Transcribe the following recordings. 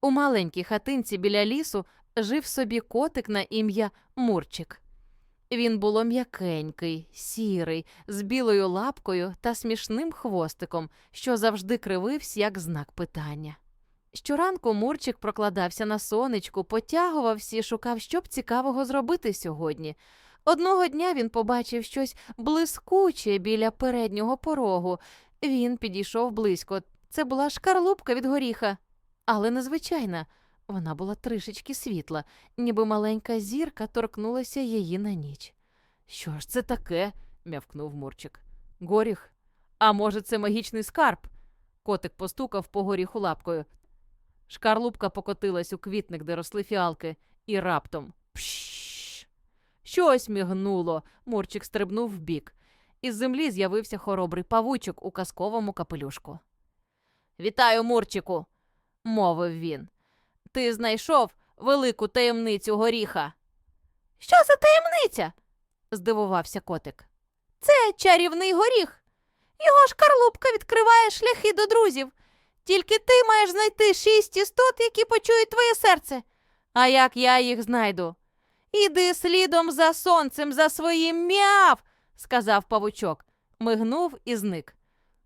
У маленькій хатинці біля лісу жив собі котик на ім'я Мурчик. Він було м'якенький, сірий, з білою лапкою та смішним хвостиком, що завжди кривився як знак питання. Щоранку Мурчик прокладався на сонечку, потягувався і шукав, що б цікавого зробити сьогодні. Одного дня він побачив щось блискуче біля переднього порогу. Він підійшов близько. Це була шкарлупка від горіха, але незвичайна. Вона була трішечки світла, ніби маленька зірка торкнулася її на ніч. Що ж це таке? м'явкнув Мурчик. Горіх? А може, це магічний скарб? Котик постукав по горіху лапкою. Шкарлупка покотилась у квітник, де росли фіалки, і раптом пшш. Щось мігнуло. Мурчик стрибнув вбік. Із землі з'явився хоробрий павучок у казковому капелюшку. Вітаю, Мурчику, мовив він. Ти знайшов велику таємницю горіха. Що за таємниця? здивувався котик. Це чарівний горіх. Його шкарлупка відкриває шляхи до друзів. Тільки ти маєш знайти шість істот, які почують твоє серце. А як я їх знайду? Іди слідом за сонцем, за своїм м'яв, сказав павучок, мигнув і зник.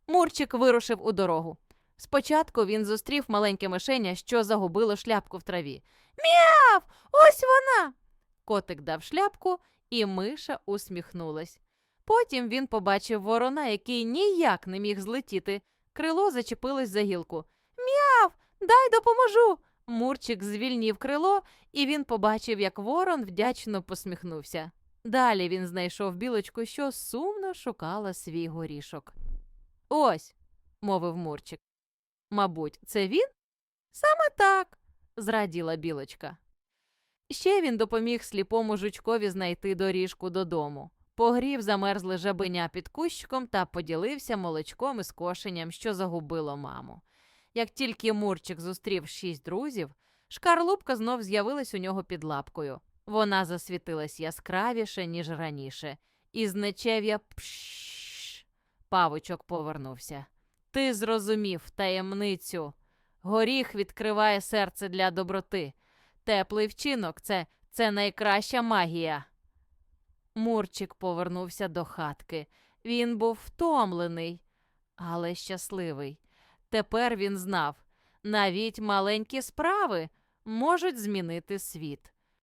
Мурчик вирушив у дорогу. Спочатку він зустрів маленьке мишеня, що загубило шляпку в траві. Мяв! Ось вона. Котик дав шляпку, і миша усміхнулась. Потім він побачив ворона, який ніяк не міг злетіти. Крило зачепилось за гілку. Мяв, дай допоможу. Мурчик звільнів крило, і він побачив, як ворон вдячно посміхнувся. Далі він знайшов білочку, що сумно шукала свій горішок. Ось, мовив Мурчик. Мабуть, це він? Саме так, зраділа білочка. Ще він допоміг сліпому жучкові знайти доріжку додому. Погрів замерзле жабеня під кущиком та поділився молочком із кошеням, що загубило маму. Як тільки Мурчик зустрів шість друзів, шкарлупка знов з'явилась у нього під лапкою. Вона засвітилась яскравіше, ніж раніше, і з нечев'я пшш. Павучок повернувся. Ти зрозумів таємницю. Горіх відкриває серце для доброти. Теплий вчинок це, це найкраща магія. Мурчик повернувся до хатки. Він був втомлений, але щасливий. Тепер він знав, навіть маленькі справи можуть змінити світ.